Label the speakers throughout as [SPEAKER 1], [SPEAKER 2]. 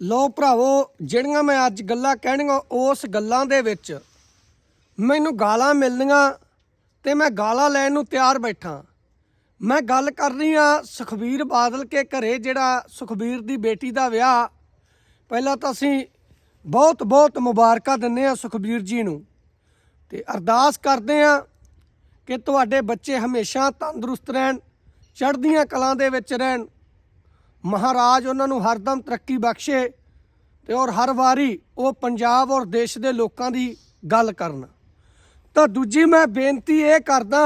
[SPEAKER 1] ਲੋ ਭਰਾਵੋ, ਜਿਹੜੀਆਂ ਮੈਂ ਅੱਜ ਗੱਲਾਂ ਕਹਿਣੀਆਂ, ਉਸ ਗੱਲਾਂ ਦੇ ਵਿੱਚ ਮੈਨੂੰ ਗਾਲਾਂ ਮਿਲਣੀਆਂ ਤੇ ਮੈਂ ਗਾਲਾਂ ਲੈਣ ਨੂੰ ਤਿਆਰ ਬੈਠਾ। ਮੈਂ ਗੱਲ ਕਰ ਰਹੀ ਆ ਸੁਖਬੀਰ ਬਾਦਲ ਕੇ ਘਰੇ, ਜਿਹੜਾ ਸੁਖਬੀਰ ਦੀ ਬੇਟੀ ਦਾ ਵਿਆਹ। ਪਹਿਲਾਂ ਤਾਂ ਅਸੀਂ ਬਹੁਤ ਬਹੁਤ ਮੁਬਾਰਕਾਂ ਦਿੰਦੇ ਆ ਸੁਖਬੀਰ ਜੀ ਨੂੰ ਤੇ ਅਰਦਾਸ ਕਰਦੇ ਆ ਕਿ ਤੁਹਾਡੇ ਬੱਚੇ ਹਮੇਸ਼ਾ ਤੰਦਰੁਸਤ ਰਹਿਣ, ਚੜ੍ਹਦੀਆਂ ਕਲਾਂ ਦੇ ਵਿੱਚ ਰਹਿਣ। ਮਹਾਰਾਜ ਉਹਨਾਂ ਨੂੰ ਹਰਦਮ ਤਰੱਕੀ ਬਖਸ਼ੇ ਤੇ ਔਰ ਹਰ ਵਾਰੀ ਉਹ ਪੰਜਾਬ ਔਰ ਦੇਸ਼ ਦੇ ਲੋਕਾਂ ਦੀ ਗੱਲ ਕਰਨ। ਤਾਂ ਦੂਜੀ ਮੈਂ ਬੇਨਤੀ ਇਹ ਕਰਦਾ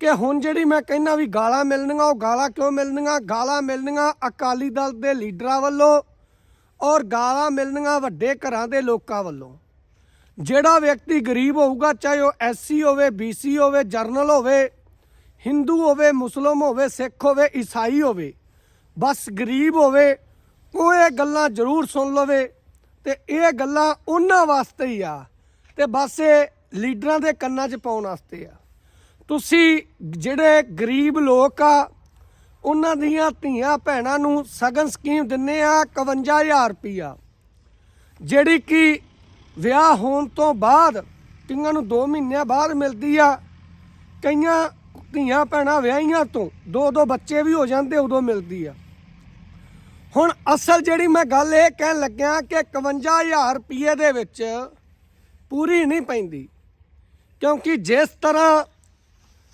[SPEAKER 1] ਕਿ ਹੁਣ ਜਿਹੜੀ ਮੈਂ ਕਹਿੰਦਾ ਵੀ ਗਾਲਾਂ ਮਿਲਣੀਆਂ, ਉਹ ਗਾਲਾਂ ਕਿਉਂ ਮਿਲਣੀਆਂ? ਗਾਲਾਂ ਮਿਲਣੀਆਂ ਅਕਾਲੀ ਦਲ ਦੇ ਲੀਡਰਾਂ ਵੱਲੋਂ ਔਰ ਗਾਲਾਂ ਮਿਲਣੀਆਂ ਵੱਡੇ ਘਰਾਂ ਦੇ ਲੋਕਾਂ ਵੱਲੋਂ। ਜਿਹੜਾ ਵਿਅਕਤੀ ਗਰੀਬ ਹੋਊਗਾ, ਚਾਹੇ ਉਹ ਐਸਸੀ ਹੋਵੇ ਬੀਸੀ ਹੋਵੇ, ਜਰਨਲ ਹੋਵੇ, ਹਿੰਦੂ ਹੋਵੇ, ਮੁਸਲਮ ਹੋਵੇ, ਸਿੱਖ ਹੋਵੇ, ਈਸਾਈ ਹੋਵੇ ਬਸ ਗਰੀਬ ਹੋਵੇ, ਉਹ ਇਹ ਗੱਲਾਂ ਜ਼ਰੂਰ ਸੁਣ ਲਵੇ ਤੇ ਇਹ ਗੱਲਾਂ ਉਹਨਾਂ ਵਾਸਤੇ ਹੀ ਆ ਤੇ ਬਸ ਇਹ ਲੀਡਰਾਂ ਦੇ ਕੰਨਾਂ 'ਚ ਪਾਉਣ ਵਾਸਤੇ ਆ। ਤੁਸੀਂ ਜਿਹੜੇ ਗਰੀਬ ਲੋਕ ਆ, ਉਹਨਾਂ ਦੀਆਂ ਧੀਆਂ ਭੈਣਾਂ ਨੂੰ ਸਗਨ ਸਕੀਮ ਦਿੰਨੇ ਆ 51000 ਰੁਪਈਆ। ਜਿਹੜੀ ਕਿ ਵਿਆਹ ਹੋਣ ਤੋਂ ਬਾਅਦ ਕਈਆਂ ਨੂੰ 2 ਮਹੀਨਿਆਂ ਬਾਅਦ ਮਿਲਦੀ ਆ, ਕਈਆਂ ਧੀਆਂ ਭੈਣਾਂ ਵਿਆਹੀਆਂ ਤੋਂ ਦੋ ਦੋ ਬੱਚੇ ਵੀ ਹੋ ਜਾਂਦੇ ਉਦੋਂ ਮਿਲਦੀ ਆ। ਹੁਣ ਅਸਲ ਜਿਹੜੀ ਮੈਂ ਗੱਲ ਇਹ ਕਹਿਣ ਲੱਗਿਆ ਕਿ 51000 ਰੁਪਏ ਦੇ ਵਿੱਚ ਪੂਰੀ ਨਹੀਂ ਪੈਂਦੀ। ਕਿਉਂਕਿ ਜਿਸ ਤਰ੍ਹਾਂ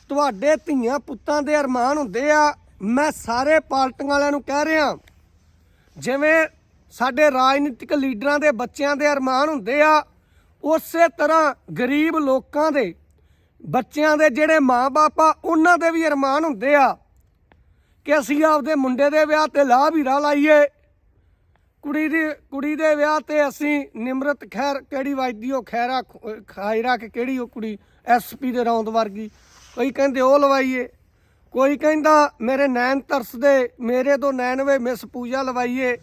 [SPEAKER 1] ਤੁਹਾਡੇ ਧੀਆਂ ਪੁੱਤਾਂ ਦੇ ਅਰਮਾਨ ਹੁੰਦੇ ਆ, ਮੈਂ ਸਾਰੇ ਪਾਰਟੀਆਂ ਵਾਲਿਆਂ ਨੂੰ ਕਹਿ ਰਿਹਾ। ਜਿਵੇਂ ਸਾਡੇ ਰਾਜਨੀਤਿਕ ਲੀਡਰਾਂ ਦੇ ਬੱਚਿਆਂ ਦੇ ਅਰਮਾਨ ਹੁੰਦੇ ਆ, ਉਸੇ ਤਰ੍ਹਾਂ ਗਰੀਬ ਲੋਕਾਂ ਦੇ ਬੱਚਿਆਂ ਦੇ ਜਿਹੜੇ ਮਾਪੇ ਆ, ਉਹਨਾਂ ਦੇ ਵੀ ਅਰਮਾਨ ਹੁੰਦੇ ਆ। ਕਿ ਅਸੀਂ ਆਪਦੇ ਮੁੰਡੇ ਦੇ ਵਿਆਹ ਤੇ ਲਾਹ ਵੀਰਾ ਲਾਈਏ। ਕੁੜੀ ਦੀ, ਕੁੜੀ ਦੇ ਵਿਆਹ ਤੇ ਅਸੀਂ ਨਿਮਰਤ ਖੈਰ ਕਿਹੜੀ ਵੱਜਦੀ, ਉਹ ਖੈਰਾ ਖ- ਖਾਇਰਾ ਕਿ ਕਿਹੜੀ ਉਹ ਕੁੜੀ ਐਸਪੀ ਦੇ ਰੌਂਦ ਵਰਗੀ। ਕੋਈ ਕਹਿੰਦੇ ਉਹ ਲਵਾਈਏ। ਕੋਈ ਕਹਿੰਦਾ ਮੇਰੇ ਨੈਣ ਤਰਸਦੇ ਮੇਰੇ ਤੋਂ ਨੈਣਵੇ ਮਿਸ ਪੂਜਾ ਲਵਾਈਏ।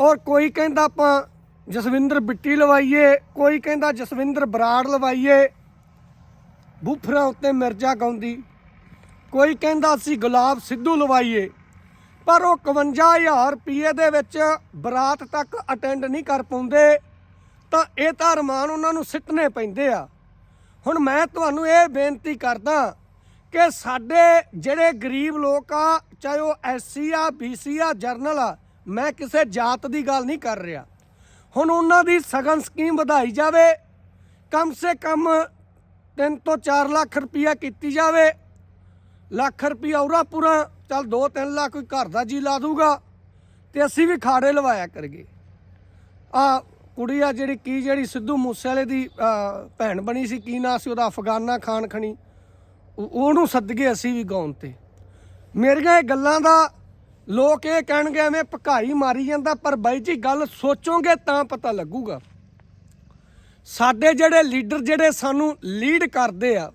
[SPEAKER 1] ਔਰ ਕੋਈ ਕਹਿੰਦਾ ਆਪਾਂ ਜਸਵਿੰਦਰ ਬਿੱਟੀ ਲਵਾਈਏ, ਕੋਈ ਕਹਿੰਦਾ ਜਸਵਿੰਦਰ ਬਰਾੜ ਲਵਾਈਏ। ਬੂਫਰਾਂ ਉੱਤੇ ਮਿਰਜ਼ਾ ਗਾਉਂਦੀ। ਕੋਈ ਕਹਿੰਦਾ ਅਸੀਂ ਗੁਲਾਬ ਸਿੱਧੂ ਲਵਾਈਏ, ਪਰ ਉਹ 51000 ਰੁਪਏ ਦੇ ਵਿੱਚ ਬਰਾਤ ਤੱਕ ਅਟੈਂਡ ਨਹੀਂ ਕਰ ਪਾਉਂਦੇ, ਤਾਂ ਇਹ ਤਾਂ ਅਰਮਾਨ ਉਹਨਾਂ ਨੂੰ ਸਿੱਟਨੇ ਪੈਂਦੇ ਆ। ਹੁਣ ਮੈਂ ਤੁਹਾਨੂੰ ਇਹ ਬੇਨਤੀ ਕਰਦਾ ਕਿ ਸਾਡੇ ਜਿਹੜੇ ਗਰੀਬ ਲੋਕ ਆ, ਚਾਹੇ ਉਹ ਐਸਸੀ ਆ ਬੀਸੀ ਆ ਜਰਨਲ ਆ, ਮੈਂ ਕਿਸੇ ਜਾਤ ਦੀ ਗੱਲ ਨਹੀਂ ਕਰ ਰਿਹਾ। ਹੁਣ ਉਹਨਾਂ ਦੀ ਸਗਨ ਸਕੀਮ ਵਧਾਈ ਜਾਵੇ, ਕਮ ਸੇ ਕਮ 3 ਤੋਂ 4 ਲੱਖ ਰੁਪਈਆ ਕੀਤੀ ਜਾਵੇ ਲੱਖ ਰੁਪਈਆ ਉਰਾ ਪੂਰਾ, ਚੱਲ 2-3 ਲੱਖ ਕੋਈ ਘਰ ਦਾ ਜੀ ਲਾ ਦੂਗਾ ਤੇ ਅਸੀਂ ਵੀ ਖਾੜੇ ਲਵਾਇਆ ਕਰਗੇ ਆ ਕੁੜੀ ਆ ਜਿਹੜੀ ਕੀ ਜਿਹੜੀ ਸਿੱਧੂ ਮੂਸੇ ਵਾਲੇ ਦੀ ਭੈਣ ਬਣੀ ਸੀ, ਕੀ ਨਾਂ ਸੀ ਉਹਦਾ? ਅਫਗਾਨਾ ਖਾਨ ਖਣੀ। ਉਹ- ਉਹਨੂੰ ਸੱਦਗੇ ਅਸੀਂ ਵੀ ਗਾਉਣ ਤੇ। ਮੇਰੀਆਂ ਇਹ ਗੱਲਾਂ ਦਾ ਲੋਕ ਇਹ ਕਹਿਣਗੇ ਐਵੇਂ ਭਕਾਈ ਮਾਰੀ ਜਾਂਦਾ, ਪਰ ਬਾਈ ਜੀ ਗੱਲ ਸੋਚੋਗੇ ਤਾਂ ਪਤਾ ਲੱਗੂਗਾ। ਸਾਡੇ ਜਿਹੜੇ ਲੀਡਰ ਜਿਹੜੇ ਸਾਨੂੰ ਲੀਡ ਕਰਦੇ ਆ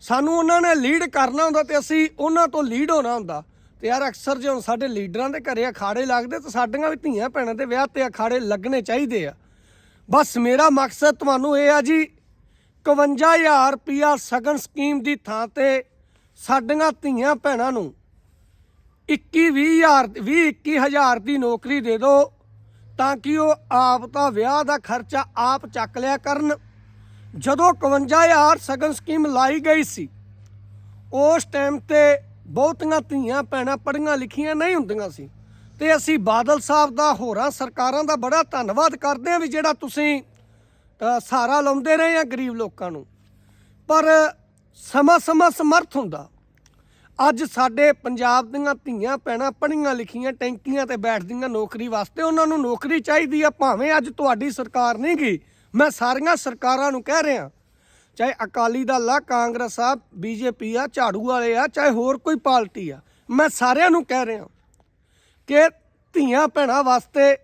[SPEAKER 1] ਸਾਨੂੰ ਉਹਨਾਂ ਨੇ ਲੀਡ ਕਰਨਾ ਹੁੰਦਾ ਤੇ ਅਸੀਂ ਉਹਨਾਂ ਤੋਂ ਲੀਡ ਹੋਣਾ ਹੁੰਦਾ। ਤੇ ਯਾਰ ਅਕਸਰ ਜੇ ਹੁਣ ਸਾਡੇ ਲੀਡਰਾਂ ਦੇ ਘਰੇ ਅਖਾੜੇ ਲੱਗਦੇ ਤਾਂ ਸਾਡੀਆਂ ਵੀ ਧੀਆਂ ਭੈਣਾਂ ਦੇ ਵਿਆਹ ਤੇ ਅਖਾੜੇ ਲੱਗਣੇ ਚਾਹੀਦੇ ਆ। ਬਸ ਮੇਰਾ ਮਕਸਦ ਤੁਹਾਨੂੰ ਇਹ ਆ ਜੀ 51000 ਰੁਪਿਆ ਸਗਨ ਸਕੀਮ ਦੀ ਥਾਂ ਤੇ ਸਾਡੀਆਂ ਧੀਆਂ ਭੈਣਾਂ ਨੂੰ 21 20000 20 21000 ਦੀ ਨੌਕਰੀ ਦੇ ਦਿਓ ਤਾਂ ਕਿ ਉਹ ਆਪ ਦਾ ਵਿਆਹ ਦਾ ਖਰਚਾ ਆਪ ਚੱਕ ਲਿਆ ਕਰਨ। ਜਦੋਂ 51000 ਸਗਨ ਸਕੀਮ ਲਾਈ ਗਈ ਸੀ, ਉਸ ਟਾਈਮ ਤੇ ਬਹੁਤੀਆਂ ਧੀਆਂ ਭੈਣਾਂ ਪੜੀਆਂ ਲਿਖੀਆਂ ਨਹੀਂ ਹੁੰਦੀਆਂ ਸੀ। ਤੇ ਅਸੀਂ ਬਾਦਲ ਸਾਹਿਬ ਦਾ, ਹੋਰਾਂ ਸਰਕਾਰਾਂ ਦਾ ਬੜਾ ਧੰਨਵਾਦ ਕਰਦੇ ਹਾਂ ਵੀ ਜਿਹੜਾ ਤੁਸੀਂ ਸਹਾਰਾ ਲਾਉਂਦੇ ਰਹੇ ਆ ਗਰੀਬ ਲੋਕਾਂ ਨੂੰ। ਪਰ ਸਮਾਂ ਸਮਾਂ ਸਮਰਥ ਹੁੰਦਾ। ਅੱਜ ਸਾਡੇ ਪੰਜਾਬ ਦੀਆਂ ਧੀਆਂ ਭੈਣਾਂ ਪੜ੍ਹੀਆਂ ਲਿਖੀਆਂ, ਟੈਂਕੀਆਂ ਤੇ ਬੈਠਦੀਆਂ ਨੌਕਰੀ ਵਾਸਤੇ, ਉਹਨਾਂ ਨੂੰ ਨੌਕਰੀ ਚਾਹੀਦੀ ਆ, ਭਾਵੇਂ ਅੱਜ ਤੁਹਾਡੀ ਸਰਕਾਰ ਨਹੀਂ ਗਈ। ਮੈਂ ਸਾਰੀਆਂ ਸਰਕਾਰਾਂ ਨੂੰ ਕਹਿ ਰਿਹਾ, ਚਾਹੇ ਅਕਾਲੀ ਦਲ ਆ, ਕਾਂਗਰਸ ਆ, ਬੀਜੇਪੀ ਆ, ਝਾੜੂ ਵਾਲੇ ਆ, ਚਾਹੇ ਹੋਰ ਕੋਈ ਪਾਰਟੀ ਆ, ਮੈਂ ਸਾਰਿਆਂ ਨੂੰ ਕਹਿ ਰਿਹਾ ਕਿ ਧੀਆਂ ਭੈਣਾਂ ਵਾਸਤੇ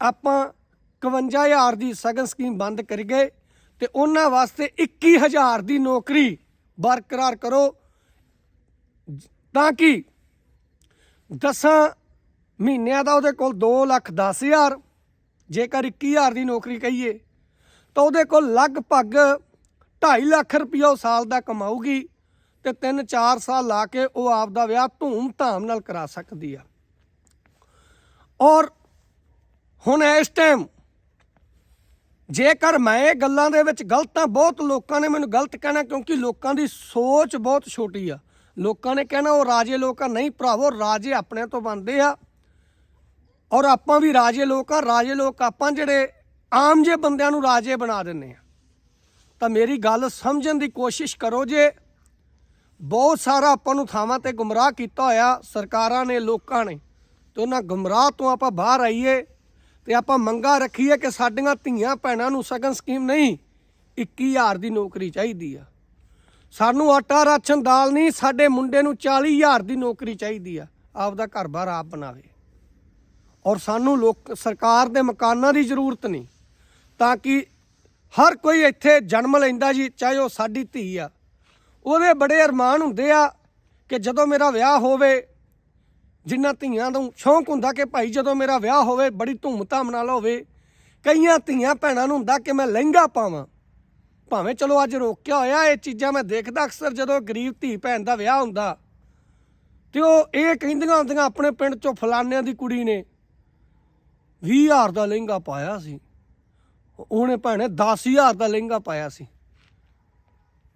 [SPEAKER 1] ਆਪਾਂ 51000 ਦੀ ਸਗਨ ਸਕੀਮ ਬੰਦ ਕਰ ਗਏ ਤੇ ਉਹਨਾਂ ਵਾਸਤੇ 21000 ਦੀ ਨੌਕਰੀ ਬਰਕਰਾਰ ਕਰੋ, ਤਾਂ ਕਿ 10 ਮਹੀਨਿਆਂ ਦਾ ਉਹਦੇ ਕੋਲ 2 ਲੱਖ 10 ਹਜ਼ਾਰ, ਜੇਕਰ 21000 ਦੀ ਨੌਕਰੀ ਕਹੀਏ ਤਾਂ ਉਹਦੇ ਕੋਲ ਲਗਭਗ 2.5 ਲੱਖ ਰੁਪਇਆ ਉਹ ਸਾਲ ਦਾ ਕਮਾਊਗੀ ਤੇ 3-4 ਸਾਲ ਲਾ ਕੇ ਉਹ ਆਪ ਦਾ ਵਿਆਹ ਧੂਮ ਧਾਮ ਨਾਲ ਕਰਾ ਸਕਦੀ ਆ। ਔਰ ਹੁਣ ਇਸ ਟਾਈਮ ਜੇਕਰ ਮੈਂ ਇਹ ਗੱਲਾਂ ਦੇ ਵਿੱਚ ਗਲਤ ਆ ਬਹੁਤ ਲੋਕਾਂ ਨੇ ਮੈਨੂੰ ਗਲਤ ਕਹਿਣਾ ਕਿਉਂਕਿ ਲੋਕਾਂ ਦੀ ਸੋਚ ਬਹੁਤ ਛੋਟੀ ਆ। ਲੋਕਾਂ ਨੇ ਕਹਿਣਾ ਉਹ ਰਾਜੇ ਲੋਕ ਆ। ਨਹੀਂ ਭਰਾਵੋ, ਰਾਜੇ ਆਪਣੇ ਤੋਂ ਬਣਦੇ ਆ। ਔਰ ਆਪਾਂ ਵੀ ਰਾਜੇ ਲੋਕ ਆ। ਰਾਜੇ ਲੋਕ ਆਪਾਂ ਜਿਹੜੇ ਆਮ ਜੇ ਬੰਦਿਆਂ ਨੂੰ ਰਾਜੇ ਬਣਾ ਦਿੰਨੇ ਆ। ਤਾਂ ਮੇਰੀ ਗੱਲ ਸਮਝਣ ਦੀ ਕੋਸ਼ਿਸ਼ ਕਰੋ ਜੇ ਬਹੁਤ ਸਾਰਾ ਆਪਾਂ ਨੂੰ ਥਾਵਾਂ ਤੇ ਗੁੰਮਰਾਹ ਕੀਤਾ ਹੋਇਆ ਸਰਕਾਰਾਂ ਨੇ, ਲੋਕਾਂ ਨੇ, ਤੇ ਉਹਨਾਂ ਗੁੰਮਰਾਹ ਤੋਂ ਆਪਾਂ ਬਾਹਰ ਆਈਏ ਤੇ ਆਪਾਂ ਮੰਗਾ ਰੱਖੀਏ ਕਿ ਸਾਡੀਆਂ ਧੀਆਂ ਭੈਣਾਂ ਨੂੰ ਸਗਨ ਸਕੀਮ ਨਹੀਂ 21000 ਦੀ ਨੌਕਰੀ ਚਾਹੀਦੀ ਆ। ਸਾਨੂੰ ਆਟਾ ਰਾਸ਼ਨ ਦਾਲ ਨਹੀਂ, ਸਾਡੇ ਮੁੰਡੇ ਨੂੰ 40000 ਦੀ ਨੌਕਰੀ ਚਾਹੀਦੀ ਆ, ਆਪਦਾ ਘਰ-ਬਾਰ ਆਪ ਬਣਾਵੇ। ਔਰ ਸਾਨੂੰ ਲੋਕ, ਸਰਕਾਰ ਦੇ ਮਕਾਨਾਂ ਦੀ ਜ਼ਰੂਰਤ ਨਹੀਂ। ਤਾਂ ਕਿ ਹਰ ਕੋਈ ਇੱਥੇ ਜਨਮ ਲੈਂਦਾ ਜੀ, ਚਾਹੇ ਉਹ ਸਾਡੀ ਧੀ ਆ। ਉਹਦੇ ਬੜੇ ਅਰਮਾਨ ਹੁੰਦੇ ਆ ਕਿ ਜਦੋਂ ਮੇਰਾ ਵਿਆਹ ਹੋਵੇ, ਜਿਨ੍ਹਾਂ ਧੀਆਂ ਨੂੰ ਸ਼ੌਂਕ ਹੁੰਦਾ ਕਿ ਭਾਈ ਜਦੋਂ ਮੇਰਾ ਵਿਆਹ ਹੋਵੇ, ਬੜੀ ਧੂਮ-ਧਾਮ ਨਾਲ ਹੋਵੇ, ਕਈਆਂ ਧੀਆਂ ਭੈਣਾਂ ਨੂੰ ਹੁੰਦਾ ਕਿ ਮੈਂ ਲਹਿੰਗਾ ਪਾਵਾਂ। ਭਾਵੇਂ ਚਲੋ ਅੱਜ ਰੋਕਿਆ ਹੋਇਆ, ਇਹ ਚੀਜ਼ਾਂ ਮੈਂ ਦੇਖਦਾ ਅਕਸਰ ਜਦੋਂ ਗਰੀਬ ਧੀ ਭੈਣ ਦਾ ਵਿਆਹ ਹੁੰਦਾ, ਤੇ ਉਹ ਇਹ ਕਹਿੰਦੀਆਂ ਹੁੰਦੀਆਂ ਆਪਣੇ ਪਿੰਡ ਚੋਂ ਫਲਾਨਿਆਂ ਦੀ ਕੁੜੀ ਨੇ 20000 ਦਾ ਲਹਿੰਗਾ ਪਾਇਆ ਸੀ। ਉਹਨੇ ਭੈਣੇ 10000 ਦਾ ਲਹਿੰਗਾ ਪਾਇਆ ਸੀ।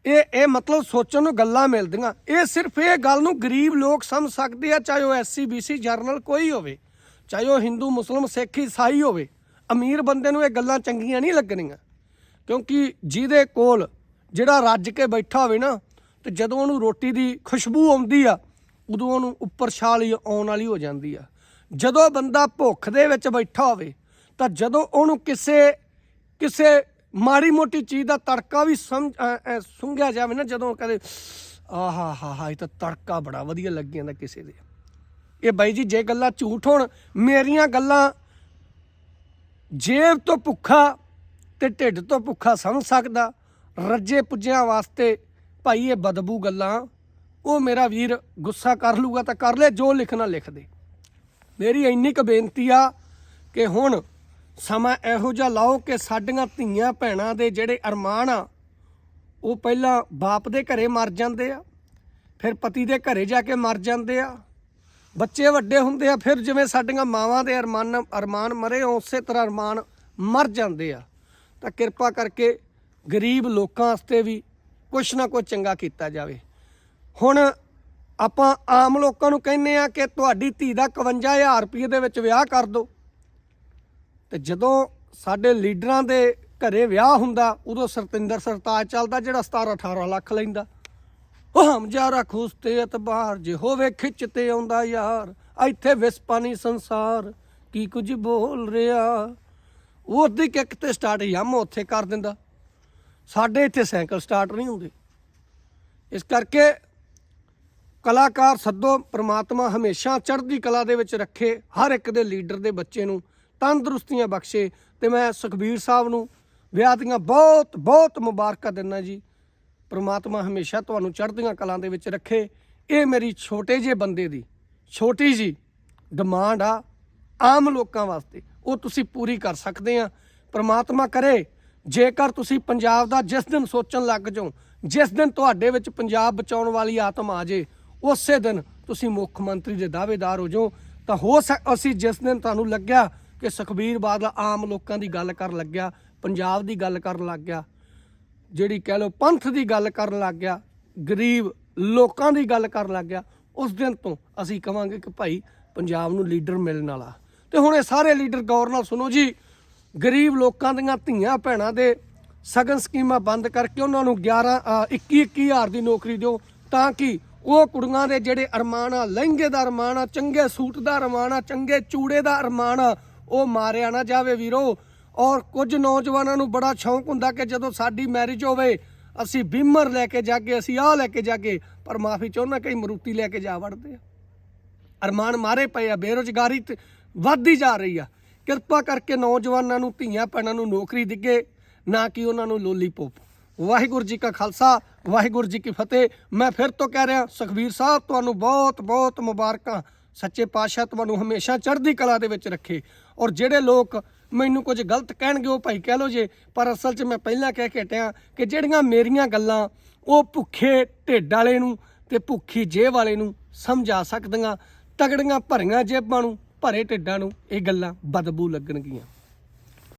[SPEAKER 1] ਇਹ ਇਹ ਮਤਲਬ ਸੋਚਣ ਨੂੰ ਗੱਲਾਂ ਮਿਲਦੀਆਂ। ਇਹ ਸਿਰਫ ਇਹ ਗੱਲ ਨੂੰ ਗਰੀਬ ਲੋਕ ਸਮਝ ਸਕਦੇ ਆ, ਚਾਹੇ ਉਹ ਐਸਸੀ ਬੀਸੀ ਜਰਨਲ ਕੋਈ ਹੋਵੇ, ਚਾਹੇ ਉਹ ਹਿੰਦੂ, ਮੁਸਲਮ, ਸਿੱਖ, ਈਸਾਈ ਹੋਵੇ। ਅਮੀਰ ਬੰਦੇ ਨੂੰ ਇਹ ਗੱਲਾਂ ਚੰਗੀਆਂ ਨਹੀਂ ਲੱਗਣੀਆਂ। ਕਿਉਂਕਿ ਜਿਹਦੇ ਕੋਲ ਜਿਹੜਾ ਰੱਜ ਕੇ ਬੈਠਾ ਹੋਵੇ ਨਾ, ਤੇ ਜਦੋਂ ਉਹਨੂੰ ਰੋਟੀ ਦੀ ਖੁਸ਼ਬੂ ਆਉਂਦੀ ਆ, ਉਦੋਂ ਉਹਨੂੰ ਉੱਪਰ ਛਾਲ ਹੀ ਆਉਣ ਵਾਲੀ ਹੋ ਜਾਂਦੀ ਆ। ਜਦੋਂ ਬੰਦਾ ਭੁੱਖ ਦੇ ਵਿੱਚ ਬੈਠਾ ਹੋਵੇ, ਤਾਂ ਜਦੋਂ ਉਹਨੂੰ ਕਿਸੇ ਕਿਸੇ ਮਾੜੀ ਮੋਟੀ ਚੀਜ਼ ਦਾ ਤੜਕਾ ਵੀ ਸਮਝ ਸੁੰਘਿਆ ਜਾਵੇ ਨਾ, ਜਦੋਂ ਕਦੇ ਆਹਾ, ਹਾ ਹਾ, ਇਹ ਤਾਂ ਤੜਕਾ ਬੜਾ ਵਧੀਆ ਲੱਗ ਜਾਂਦਾ ਕਿਸੇ ਦੇ। ਇਹ ਬਾਈ ਜੀ, ਜੇ ਗੱਲਾਂ ਝੂਠ ਹੋਣ, ਮੇਰੀਆਂ ਗੱਲਾਂ ਜੇਬ ਤੋਂ ਭੁੱਖਾ ਤੇ ਢਿੱਡ ਤੋਂ ਭੁੱਖਾ ਸਮਝ ਸਕਦਾ। ਰੱਜੇ ਪੁੱਜਿਆਂ ਵਾਸਤੇ ਭਾਈ ਇਹ ਬਦਬੂ ਗੱਲਾਂ, ਉਹ ਮੇਰਾ ਵੀਰ ਗੁੱਸਾ ਕਰ ਲੂਗਾ ਤਾਂ ਕਰ ਲੈ, ਜੋ ਲਿਖਣਾ ਲਿਖ ਦੇ। ਮੇਰੀ ਇੰਨੀ ਕੁ ਬੇਨਤੀ ਆ ਕਿ ਹੁਣ ਸਮਾਂ ਇਹੋ ਜਿਹਾ ਲਾਓ ਕਿ ਸਾਡੀਆਂ ਧੀਆਂ ਭੈਣਾਂ ਦੇ ਜਿਹੜੇ ਅਰਮਾਨ ਆ, ਉਹ ਪਹਿਲਾਂ ਬਾਪ ਦੇ ਘਰੇ ਮਰ ਜਾਂਦੇ ਆ, ਫਿਰ ਪਤੀ ਦੇ ਘਰੇ ਜਾ ਕੇ ਮਰ ਜਾਂਦੇ ਆ। ਬੱਚੇ ਵੱਡੇ ਹੁੰਦੇ ਆ, ਫਿਰ ਜਿਵੇਂ ਸਾਡੀਆਂ ਮਾਵਾਂ ਦੇ ਅਰਮਾਨ ਅਰਮਾਨ ਮਰੇ, ਉਸੇ ਤਰ੍ਹਾਂ ਅਰਮਾਨ ਮਰ ਜਾਂਦੇ ਆ। ਤਾਂ ਕਿਰਪਾ ਕਰਕੇ ਗਰੀਬ ਲੋਕਾਂ ਵਾਸਤੇ ਵੀ ਕੁਛ ਨਾ ਕੁਛ ਚੰਗਾ ਕੀਤਾ ਜਾਵੇ। ਹੁਣ ਆਪਾਂ ਆਮ ਲੋਕਾਂ ਨੂੰ ਕਹਿੰਨੇ ਆ ਕਿ ਤੁਹਾਡੀ ਧੀ ਦਾ 51000 ਰੁਪਏ ਦੇ ਵਿੱਚ ਵਿਆਹ ਕਰ ਦਿਓ। ਤੇ ਜਦੋਂ ਸਾਡੇ ਲੀਡਰਾਂ ਦੇ ਘਰੇ ਵਿਆਹ ਹੁੰਦਾ, ਉਦੋਂ ਸਰਤਿੰਦਰ ਸਰਤਾਜ ਚੱਲਦਾ, ਜਿਹੜਾ 17 18 ਲੱਖ ਲੈਂਦਾ। ਉਹ ਹਮਜਾਰਾ ਖੁਸਤੇ ਇਤਬਾਰ, ਜੇ ਹੋਵੇ ਖਿੱਚ ਤੇ ਆਉਂਦਾ ਯਾਰ, ਇੱਥੇ ਵਿਸਪਾਨੀ ਸੰਸਾਰ, ਕੀ ਕੁਝ ਬੋਲ ਰਿਹਾ? ਉਹਦੀ ਕਿੱਕ ਤੇ ਸਟਾਰਟ ਯਮ ਉੱਥੇ ਕਰ ਦਿੰਦਾ। ਸਾਡੇ ਇੱਥੇ ਸਾਈਕਲ ਸਟਾਰਟ ਨਹੀਂ ਹੁੰਦੇ। ਇਸ ਕਰਕੇ ਕਲਾਕਾਰ ਸੱਦੋ, ਪ੍ਰਮਾਤਮਾ ਹਮੇਸ਼ਾ ਚੜ੍ਹਦੀ ਕਲਾ ਦੇ ਵਿੱਚ ਰੱਖੇ, ਹਰ ਇੱਕ ਦੇ ਲੀਡਰ ਦੇ ਬੱਚੇ ਨੂੰ ਤੰਦਰੁਸਤੀਆਂ ਬਖਸ਼ੇ ਤੇ ਮੈਂ ਸੁਖਬੀਰ ਸਾਹਿਬ ਨੂੰ ਵਿਆਹ ਦੀਆਂ ਬਹੁਤ ਬਹੁਤ ਮੁਬਾਰਕਾਂ ਦਿੰਦਾ ਜੀ। ਪ੍ਰਮਾਤਮਾ ਹਮੇਸ਼ਾ ਤੁਹਾਨੂੰ ਚੜ੍ਹਦੀਆਂ ਕਲਾਂ ਦੇ ਵਿੱਚ ਰੱਖੇ। ਇਹ ਮੇਰੀ ਛੋਟੇ ਜਿਹੇ ਬੰਦੇ ਦੀ, ਛੋਟੀ ਜੀ ਡਿਮਾਂਡ ਆ ਆਮ ਲੋਕਾਂ ਵਾਸਤੇ। ਉਹ ਤੁਸੀਂ ਪੂਰੀ ਕਰ ਸਕਦੇ ਆ। ਪ੍ਰਮਾਤਮਾ ਕਰੇ, ਜੇਕਰ ਤੁਸੀਂ ਪੰਜਾਬ ਦਾ ਜਿਸ ਦਿਨ ਸੋਚਣ ਲੱਗ ਜਾਓ, ਜਿਸ ਦਿਨ ਤੁਹਾਡੇ ਵਿੱਚ ਪੰਜਾਬ ਬਚਾਉਣ ਵਾਲੀ ਆਤਮਾ ਆ ਜੇ, ਉਸੇ ਦਿਨ ਤੁਸੀਂ ਮੁੱਖ ਮੰਤਰੀ ਦੇ ਦਾਅਵੇਦਾਰ ਹੋ ਜਾਓ। ਤਾਂ ਹੋ ਸਕ, ਅਸੀਂ ਜਿਸ ਦਿਨ ਤੁਹਾਨੂੰ ਲੱਗਿਆ ਕਿ ਸੁਖਬੀਰ ਬਾਦਲ ਆਮ ਲੋਕਾਂ ਦੀ ਗੱਲ ਕਰਨ ਲੱਗਿਆ, ਪੰਜਾਬ ਦੀ ਗੱਲ ਕਰਨ ਲੱਗ ਗਿਆ ਜਿਹੜੀ ਕਹਿ ਲਓ ਪੰਥ ਦੀ ਗੱਲ ਕਰਨ ਲੱਗ ਗਿਆ ਗਰੀਬ ਲੋਕਾਂ ਦੀ ਗੱਲ ਕਰਨ ਲੱਗ ਗਿਆ ਉਸ ਦਿਨ ਤੋਂ ਅਸੀਂ ਕਵਾਂਗੇ ਕਿ ਭਾਈ ਪੰਜਾਬ ਨੂੰ ਲੀਡਰ ਮਿਲਣ ਵਾਲਾ। ਤੇ ਹੁਣ ਇਹ ਸਾਰੇ ਲੀਡਰ ਗੌਰ ਨਾਲ ਸੁਣੋ ਜੀ, ਗਰੀਬ ਲੋਕਾਂ ਦੀਆਂ ਧੀਆਂ ਭੈਣਾਂ ਦੇ ਸਗਨ ਸਕੀਮਾਂ ਬੰਦ ਕਰਕੇ ਉਹਨਾਂ ਨੂੰ 11 21 21000 ਦੀ ਨੌਕਰੀ ਦਿਓ, ਤਾਂ ਕਿ ਉਹ ਕੁੜੀਆਂ ਦੇ ਜਿਹੜੇ ਅਰਮਾਨ ਆ, ਲਹਿੰਗੇ ਦਾ ਅਰਮਾਨ ਆ, ਚੰਗੇ ਸੂਟ ਦਾ ਅਰਮਾਨ ਆ, ਚੰਗੇ ਚੂੜੇ ਦਾ ਅਰਮਾਨ ਆ ਉਹ ਮਾਰਿਆ ਨਾ ਜਾਵੇ ਵੀਰੋ। ਔਰ ਕੁਝ ਨੌਜਵਾਨਾਂ ਨੂੰ ਬੜਾ ਸ਼ੌਂਕ ਹੁੰਦਾ ਕਿ ਜਦੋਂ ਸਾਡੀ ਮੈਰਿਜ ਹੋਵੇ, ਅਸੀਂ ਬੀਮਰ ਲੈ ਕੇ ਜਾਗੇ, ਅਸੀਂ ਆਹ ਲੈ ਕੇ ਜਾਗੇ, ਪਰ ਮਾਫੀ ਚਾਹੁੰਦਾ ਕਈ ਮਰੂਤੀ ਲੈ ਕੇ ਜਾ ਵੜਦੇ ਆ। ਅਰਮਾਨ ਮਾਰੇ ਪਏ ਆ, ਬੇਰੁਜ਼ਗਾਰੀ ਤੇ ਵੱਧਦੀ ਜਾ ਰਹੀ ਆ। ਕਿਰਪਾ ਕਰਕੇ ਨੌਜਵਾਨਾਂ ਨੂੰ, ਧੀਆਂ ਭੈਣਾਂ ਨੂੰ ਨੌਕਰੀ ਦਿੱਗੇ, ਨਾ ਕਿ ਉਹਨਾਂ ਨੂੰ ਲੋਲੀਪੋਪ ਵਾਹਿਗੁਰੂ ਜੀ ਕਾ ਖਾਲਸਾ, ਵਾਹਿਗੁਰੂ ਜੀ ਕੀ ਫਤਿਹ। ਮੈਂ ਫਿਰ ਤੋਂ ਕਹਿ ਰਿਹਾ, ਸੁਖਬੀਰ ਸਾਹਿਬ, ਤੁਹਾਨੂੰ ਬਹੁਤ ਬਹੁਤ ਮੁਬਾਰਕਾਂ। ਸੱਚੇ ਪਾਤਸ਼ਾਹ ਤੁਹਾਨੂੰ ਹਮੇਸ਼ਾ ਚੜ੍ਹਦੀ ਕਲਾ ਦੇ ਵਿੱਚ ਰੱਖੇ। ਔਰ ਜਿਹੜੇ ਲੋਕ ਮੈਨੂੰ ਕੁਝ ਗਲਤ ਕਹਿਣਗੇ, ਉਹ ਭਾਈ ਕਹਿ ਲੋ ਜੇ, ਪਰ ਅਸਲ 'ਚ ਮੈਂ ਪਹਿਲਾਂ ਕਹਿ ਕੇ ਟਿਆ ਕਿ ਜਿਹੜੀਆਂ ਮੇਰੀਆਂ ਗੱਲਾਂ ਉਹ ਭੁੱਖੇ ਢਿੱਡ ਵਾਲੇ ਨੂੰ ਤੇ ਭੁੱਖੀ ਜੇਬ ਵਾਲੇ ਨੂੰ ਸਮਝਾ ਸਕਦੀਆਂ, ਤਗੜੀਆਂ ਭਰੀਆਂ ਜੇਬਾਂ ਨੂੰ, ਭਰੇ ਢਿੱਡਾਂ ਨੂੰ ਇਹ ਗੱਲਾਂ ਬਦਬੂ ਲੱਗਣਗੀਆਂ।